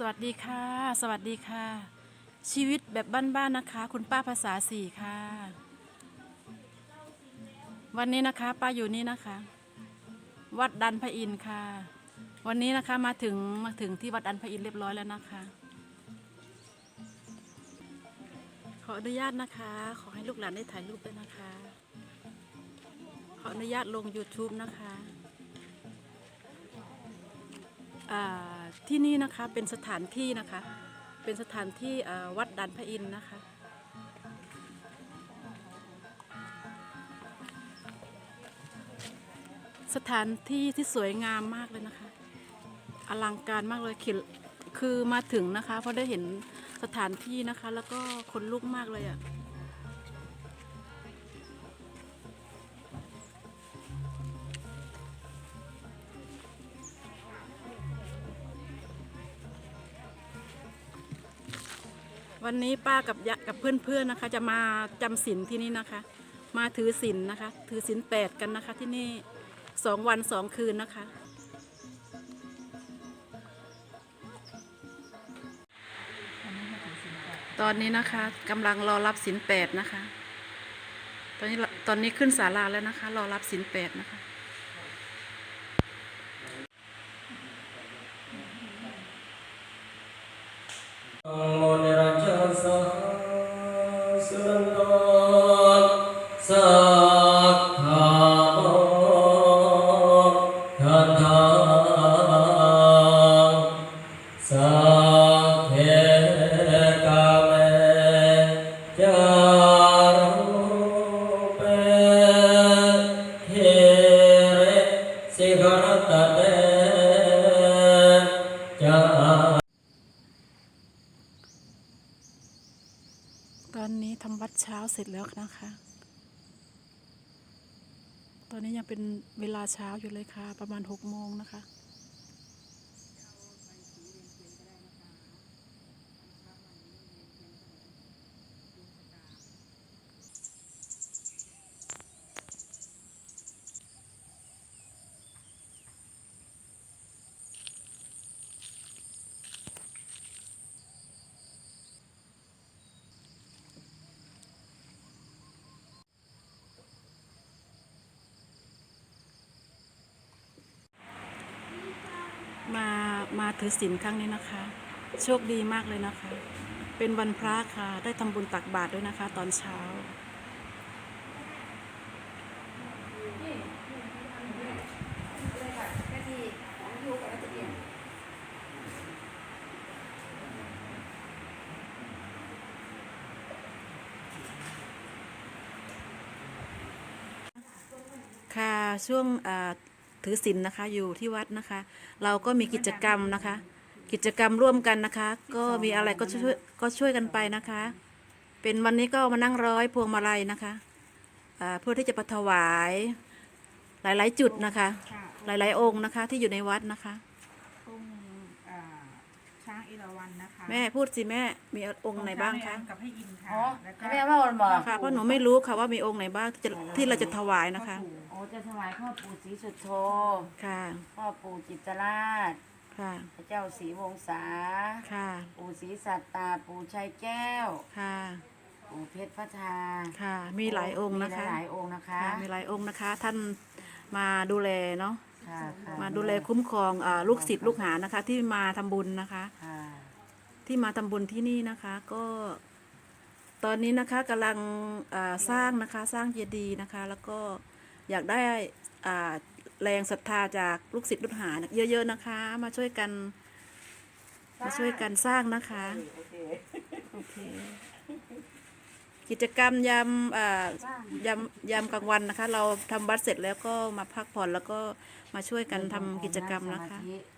สวัสดีค่ะ สวัสดีค่ะ ชีวิตแบบบ้านๆนะคะ คุณป้าภาษาสี่ค่ะ วันนี้นะคะป้าอยู่นี่นะคะ วัดดันพระอินทร์ค่ะ วันนี้นะคะมาถึงมาถึงที่วัดดันพระอินทร์เรียบร้อยแล้วนะคะ ขออนุญาตนะคะ ขอให้ลูกหลานได้ถ่ายรูปด้วยนะคะ ขออนุญาตลง YouTube นะคะ ที่นี่นะคะเป็นสถานที่นะคะ เป็นสถานที่วัดดันพระอินทร์นะคะ สถานที่ที่สวยงามมากเลยนะคะ อลังการมากเลยคือคือมาถึงนะคะเพราะได้เห็นสถานที่นะคะ แล้วก็คนลุกมากเลยอะ่ะ วันนี้ป้ากับยะกับเพื่อนๆนะคะ จะมาจำศีลที่นี่นะคะ มาถือศีลนะคะ ถือศีลแปดกันนะคะที่นี่สองวันสองคืนนะคะ ตอนนี้นะคะกำลังรอรับศีลแปดนะคะ ตอนนี้ตอนนี้ขึ้นศาลาแล้วนะคะ รอรับศีลแปดนะคะโม ตอนนี้ทำวัดเช้าเสร็จแล้วนะคะ ตอนนี้ยังเป็นเวลาเช้าอยู่เลยค่ะ ประมาณหกโมงนะคะ มา มาถือศีลครั้งนี้นะคะ โชคดีมากเลยนะคะ เป็นวันพระค่ะ ได้ทำบุญตักบาตรด้วยนะคะ ตอนเช้า ค่ะช่วงอ่า ถือศีลนะคะ อยู่ที่วัดนะคะ เราก็มีกิจกรรมนะคะ กิจกรรมร่วมกันนะคะ ก็มีอะไรก็ช่วยก็ช่วยกันไปนะคะ เป็นวันนี้ก็มานั่งร้อยพวงมาลัยนะคะอ่าเพื่อที่จะไปถวาย หลาย ๆ จุดนะคะค่ะหลาย ๆ องค์นะคะ ที่อยู่ในวัดนะคะองค์อ่าช้างเอราวัณนะคะแม่พูดสิแม่มีองค์ไหนบ้างคะกับพระอินทร์ค่ะอ๋อแล้วก็ให้แม่ว่าวันบอกค่ะเพราะหนูไม่รู้ค่ะว่ามีองค์ไหนบ้างที่จะที่เราจะถวายนะคะ พ่อปู่โอ้จะถวายพ่อปู่ศรีสุโธค่ะ พ่อปู่จิตรราช ค่ะ พระเจ้าศรีวงศาค่ะ ปู่ศรีสัตตา ปู่ชัยแก้ว ค่ะ ปู่เพชรพัฒนาค่ะ มีหลายองค์นะคะ มีหลายๆองค์นะคะค่ะมีหลายองค์นะคะ ท่านมาดูแลเนาะ ค่ะค่ะมาดูแลคุ้มครองอาลูกศิษย์ลูกหานะคะ ที่มาทำบุญนะคะ ค่ะ ที่มาทำบุญที่นี่นะคะ ก็ตอนนี้นะคะกำลังอ่าสร้างนะคะสร้างเจดีย์นะคะ แล้วก็ อยากได้อ่าแรงศรัทธาจากลูกศิษย์ลูกหาเยอะ ๆนะคะ มาช่วยกัน มาช่วยกันสร้างนะคะโอเคโอเคกิจกรรมยามอ่ายามยามกลางวันนะคะ เราทำบัตรเสร็จแล้วก็มาพักผ่อนแล้วก็มาช่วยกันทำกิจกรรมนะคะสมาธิ